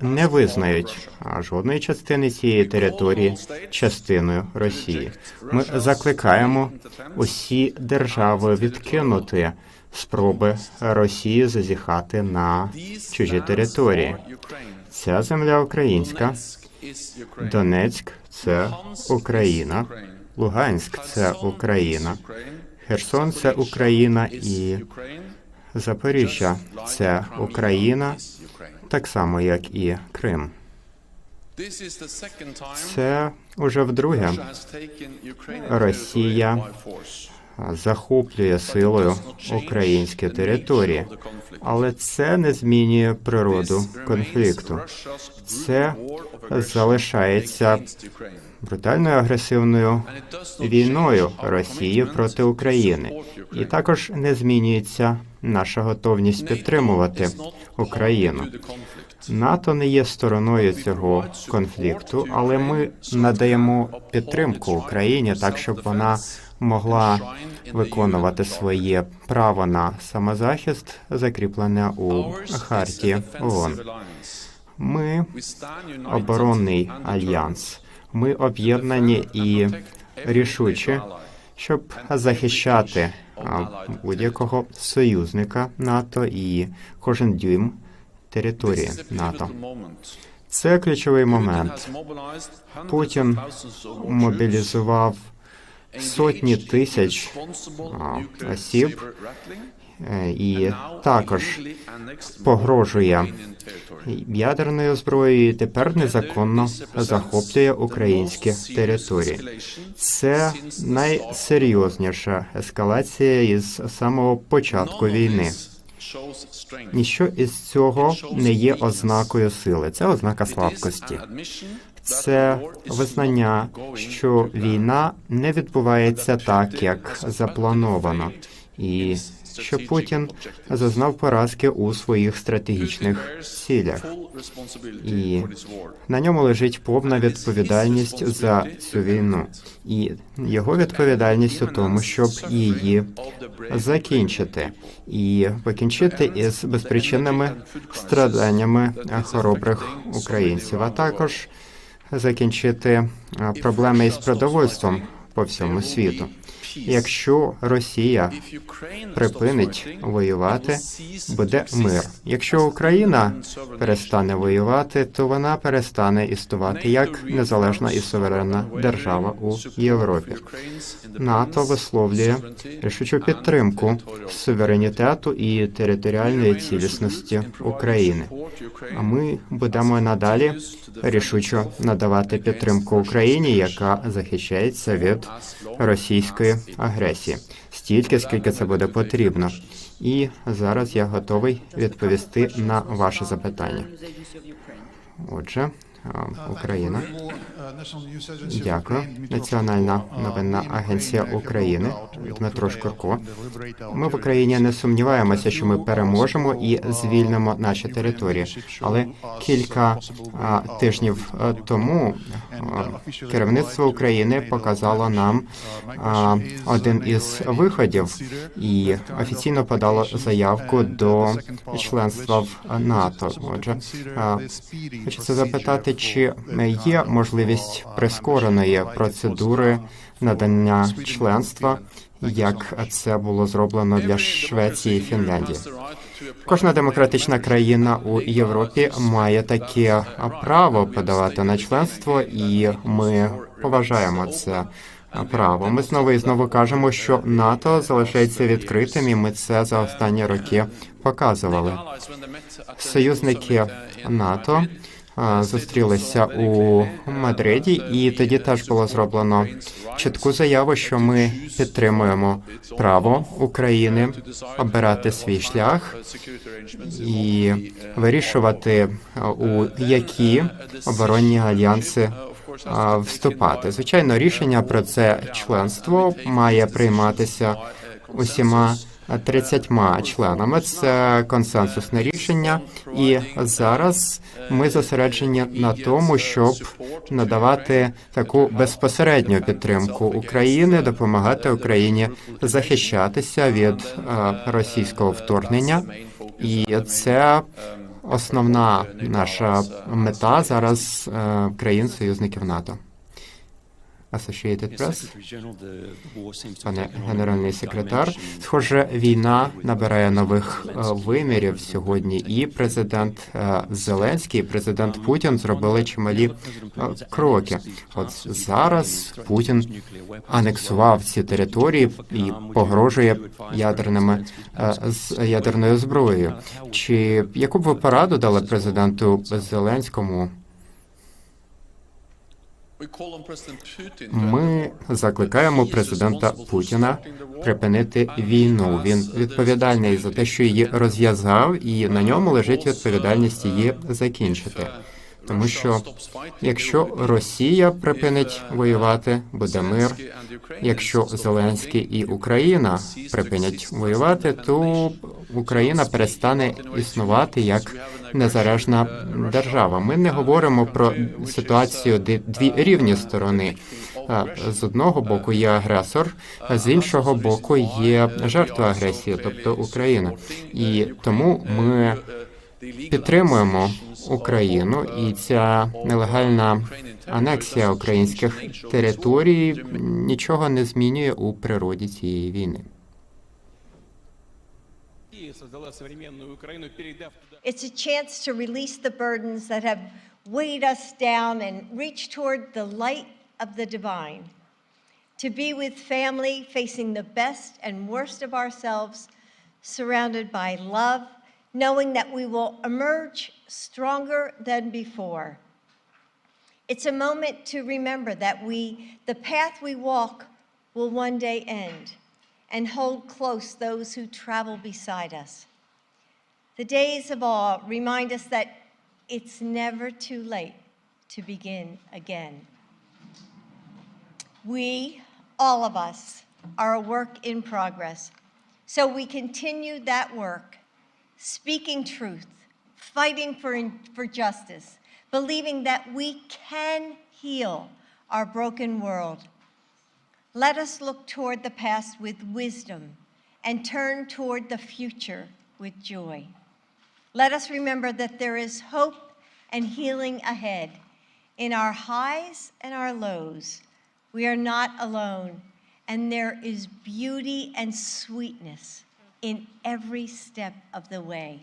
не визнають жодної частини цієї території частиною Росії. Ми закликаємо усі держави відкинути спроби Росії зазіхати на чужі території. Ця земля українська, Донецьк це Україна, Луганськ це Україна, Херсон це Україна. І Запоріжжя це Україна, так само як і Крим. Це уже вдруге Росія захоплює силою українські території, але це не змінює природу конфлікту. Це залишається брутальною агресивною війною Росії проти України, і також не змінюється наша готовність підтримувати Україну. НАТО не є стороною цього конфлікту, але ми надаємо підтримку Україні так, щоб вона могла виконувати своє право на самозахист, закріплене у харті ООН. Ми оборонний альянс. Ми об'єднані і рішучі, щоб захищати будь-якого союзника НАТО і кожен дюйм території НАТО. Це ключовий момент. Путін мобілізував сотні тисяч осіб і також погрожує ядерною зброєю. і Тепер незаконно захоплює українські території. Це найсерйозніша ескалація із самого початку війни. Ніщо із цього не є ознакою сили. Це ознака слабкості. Це визнання, що війна не відбувається так, як заплановано, і що Путін зазнав поразки у своїх стратегічних цілях. І на ньому лежить повна відповідальність за цю війну, і його відповідальність у тому, щоб її закінчити і покінчити із безпричинними страданнями хоробрих українців, а також закінчити проблеми із продовольством по всьому світу. Якщо Росія припинить воювати, буде мир. Якщо Україна перестане воювати, то вона перестане існувати як незалежна і суверенна держава у Європі. НАТО висловлює рішучу підтримку суверенітету і територіальної цілісності України. А ми будемо надалі рішучо надавати підтримку Україні, яка захищається від російської агресії, стільки скільки це буде потрібно. І зараз я готовий відповісти на ваше запитання. Отже, Україна. Дякую. Національна новинна агенція України Дмитро Шкурко. Ми в Україні не сумніваємося, що ми переможемо і звільнимо наші території. Але кілька а, тижнів тому а, керівництво України показало нам а, один із виходів і офіційно подало заявку до членства в НАТО. Отже, а, хочеться запитати, чи є можливість прискореної процедури надання членства, як це було зроблено для Швеції і Фінляндії. Кожна демократична країна у Європі має таке право подавати на членство, і ми поважаємо це право. Ми знову і знову кажемо, що НАТО залишається відкритим, і ми це за останні роки показували. Союзники НАТО зустрілися у Мадриді, і тоді теж було зроблено чітку заяву, що ми підтримуємо право України обирати свій шлях і вирішувати, у які оборонні альянси вступати. Звичайно, рішення про це членство має прийматися усіма 30 членами. Це консенсусне рішення, і зараз ми зосереджені на тому, щоб надавати таку безпосередню підтримку України, допомагати Україні захищатися від е, російського вторгнення, і це основна наша мета зараз е, країн-союзників НАТО. Associated Press. Пане генеральний секретар, схоже, війна набирає нових е, вимірів сьогодні. І президент е, Зеленський, і президент Путін зробили чималі е, кроки. От зараз Путін анексував ці території і погрожує ядерними з ядерною зброєю. Чи яку б ви пораду дали президенту Зеленському? Ми закликаємо президента Путіна припинити війну. Він відповідальний за те, що її розв'язав, і на ньому лежить відповідальність її закінчити. Тому що якщо Росія припинить воювати, буде мир. Якщо Зеленський і Україна припинять воювати, то Україна перестане існувати як незалежна держава. Ми не говоримо про ситуацію, де дві рівні сторони. З одного боку є агресор, а з іншого боку є жертва агресії, тобто Україна. І тому ми підтримуємо Україну, і ця нелегальна анексія українських територій нічого не змінює у природі цієї війни. Создала современную Украину, передав It's a chance to release the burdens that have weighed us down and reach toward the light of the divine. To be with family, facing the best and worst of ourselves, surrounded by love, knowing that we will emerge stronger than before. It's a moment to remember that we, the path we walk will one day end, and hold close those who travel beside us. The days of awe remind us that it's never too late to begin again. We, all of us, are a work in progress. So we continue that work, speaking truth, fighting for, for justice, believing that we can heal our broken world. Let us look toward the past with wisdom and turn toward the future with joy. Let us remember that there is hope and healing ahead. In our highs and our lows, we are not alone, and there is beauty and sweetness in every step of the way.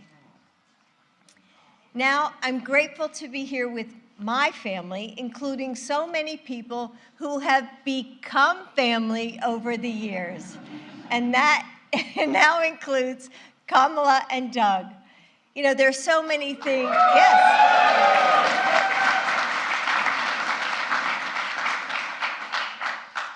Now, I'm grateful to be here with my family, including so many people who have become family over the years. And that now includes Kamala and Doug. You know, there's so many things. Yes.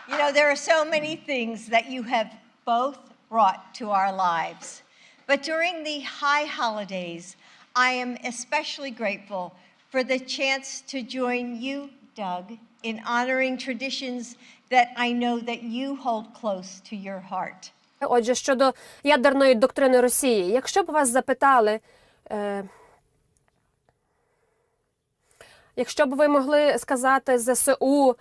You know, there are so many things that you have both brought to our lives. But during the high holidays, I am especially grateful for the chance to join you, Doug, in honoring traditions that I know that you hold close to your heart. Отже, щодо ядерної доктрини Росії, якщо б вас запитали, е, якщо б ви могли сказати ЗСУ е,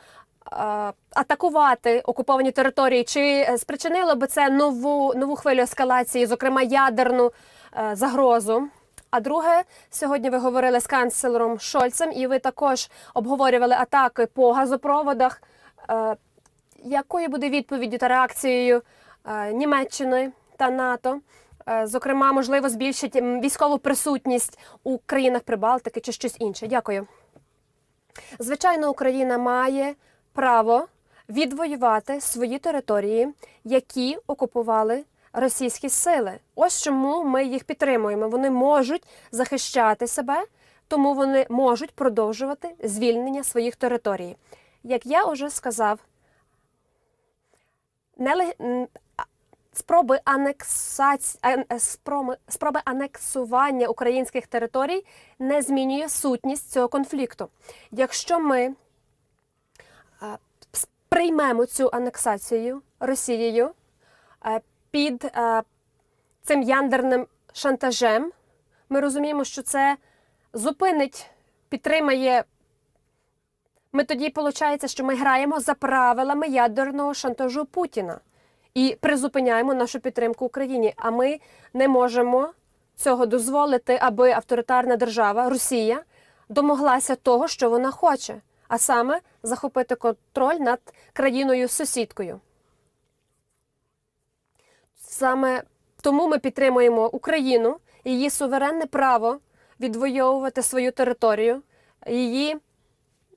атакувати окуповані території, чи спричинило би це нову, нову хвилю ескалації, зокрема ядерну е, загрозу? А друге, сьогодні ви говорили з канцлером Шольцем, і ви також обговорювали атаки по газопроводах. Е, якою буде відповіддю та реакцією е, Німеччини та НАТО? Е, Зокрема, можливо, збільшить військову присутність у країнах Прибалтики чи щось інше. Дякую. Звичайно, Україна має право відвоювати свої території, які окупували російські сили. Ось чому ми їх підтримуємо. Вони можуть захищати себе, тому вони можуть продовжувати звільнення своїх територій. Як я вже сказав, а- спроби анексаці... ан- е, спроби анексування українських територій не змінює сутність цього конфлікту. Якщо ми приймемо цю анексацію Росією е, під е, цим ядерним шантажем, ми розуміємо, що це зупинить, підтримає ми тоді виходить, що ми граємо за правилами ядерного шантажу Путіна і призупиняємо нашу підтримку Україні. А ми не можемо цього дозволити, аби авторитарна держава Росія домоглася того, що вона хоче, а саме захопити контроль над країною сусідкою. Саме тому ми підтримуємо Україну, її суверенне право відвоювати свою територію. Її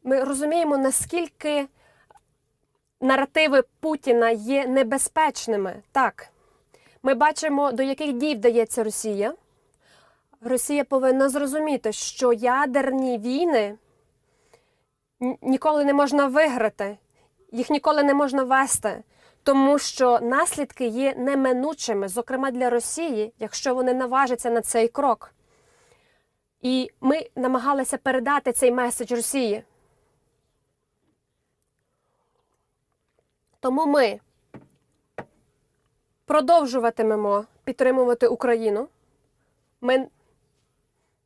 ми розуміємо, наскільки наративи Путіна є небезпечними. Так, ми бачимо, до яких дій вдається Росія. Росія повинна зрозуміти, що ядерні війни ніколи не можна виграти, їх ніколи не можна вести, тому що наслідки є неминучими, зокрема для Росії, якщо вони наважаться на цей крок. І ми намагалися передати цей меседж Росії. Тому ми продовжуватимемо підтримувати Україну. Ми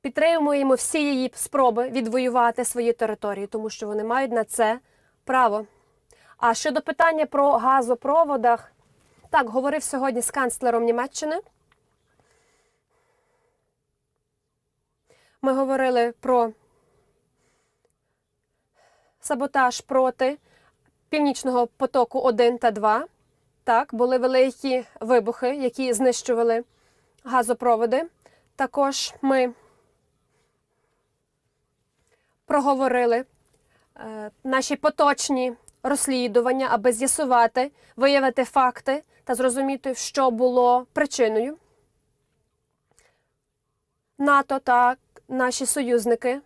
підтримуємо всі її спроби відвоювати свої території, тому що вони мають на це право. А щодо питання про газопроводах, так, говорив сьогодні з канцлером Німеччини. Ми говорили про саботаж проти Північного потоку 1 та 2. Так, були великі вибухи, які знищували газопроводи. Також ми проговорили е, наші поточні розслідування, аби з'ясувати, виявити факти та зрозуміти, що було причиною. НАТО та наші союзники,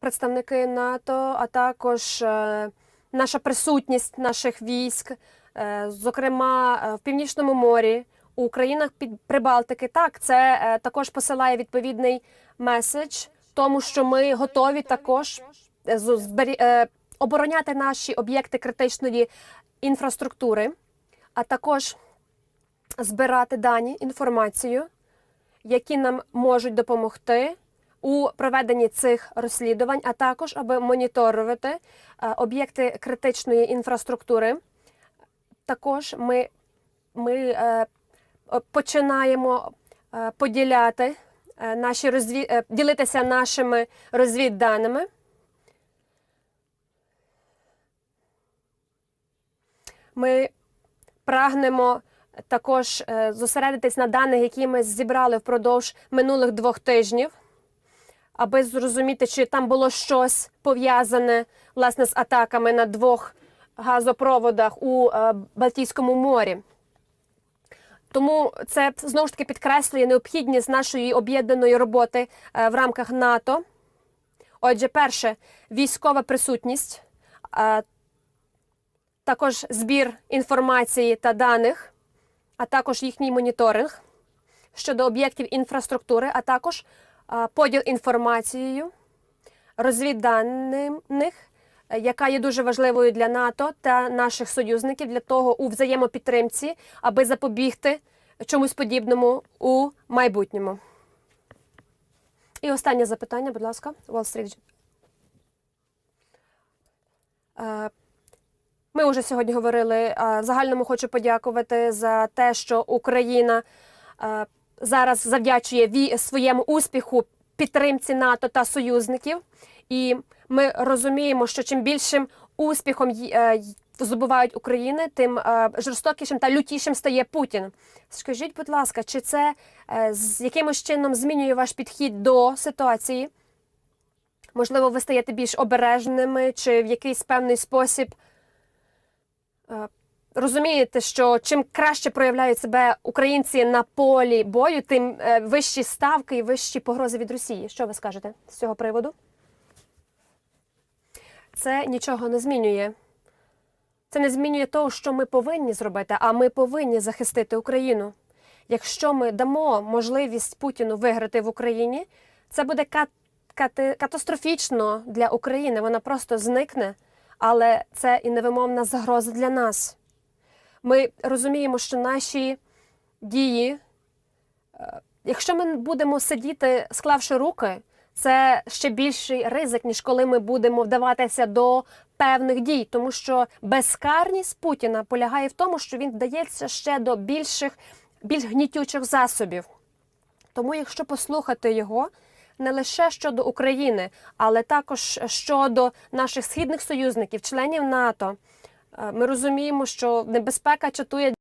представники НАТО, а також е, наша присутність наших військ, е, зокрема е, в Північному морі, у країнах під Прибалтики. Так, це е, також посилає відповідний меседж, тому що ми готові також обороняти наші об'єкти критичної інфраструктури, а також збирати дані, інформацію, які нам можуть допомогти у проведенні цих розслідувань, а також аби моніторувати е, об'єкти критичної інфраструктури. Також ми, ми е, починаємо е, поділяти наші розві... е, ділитися нашими розвідданими. Ми прагнемо також зосередитись на даних, які ми зібрали впродовж минулих двох тижнів, аби зрозуміти, чи там було щось пов'язане власне з атаками на двох газопроводах у е, Балтійському морі. Тому це знову ж таки підкреслює необхідність нашої об'єднаної роботи е, в рамках НАТО. Отже, перше, військова присутність, також збір інформації та даних, а також їхній моніторинг щодо об'єктів інфраструктури, а також поділ інформацією, розвідданих, яка є дуже важливою для НАТО та наших союзників для того у взаємопідтримці, аби запобігти чомусь подібному у майбутньому. І останнє запитання, будь ласка, Wall Street. Ми вже сьогодні говорили. загальному хочу подякувати за те, що Україна зараз завдячує своєму успіху підтримці НАТО та союзників. І ми розуміємо, що чим більшим успіхом е, здобувають України, тим е, жорстокішим та лютішим стає Путін. Скажіть, будь ласка, чи це е, з якимось чином змінює ваш підхід до ситуації? Можливо, ви стаєте більш обережними, чи в якийсь певний спосіб розумієте, що чим краще проявляють себе українці на полі бою, тим е, вищі ставки і вищі погрози від Росії. Що ви скажете з цього приводу? Це нічого не змінює. Це не змінює того, що ми повинні зробити, а ми повинні захистити Україну. Якщо ми дамо можливість Путіну виграти в Україні, це буде кат- кати- катастрофічно для України. Вона просто зникне, але це і невимовна загроза для нас. Ми розуміємо, що наші дії, е, якщо ми будемо сидіти, склавши руки, це ще більший ризик, ніж коли ми будемо вдаватися до певних дій, тому що безкарність Путіна полягає в тому, що він вдається ще до більших, більш гнітючих засобів. Тому, якщо послухати його не лише щодо України, але також щодо наших східних союзників, членів НАТО, ми розуміємо, що небезпека чатує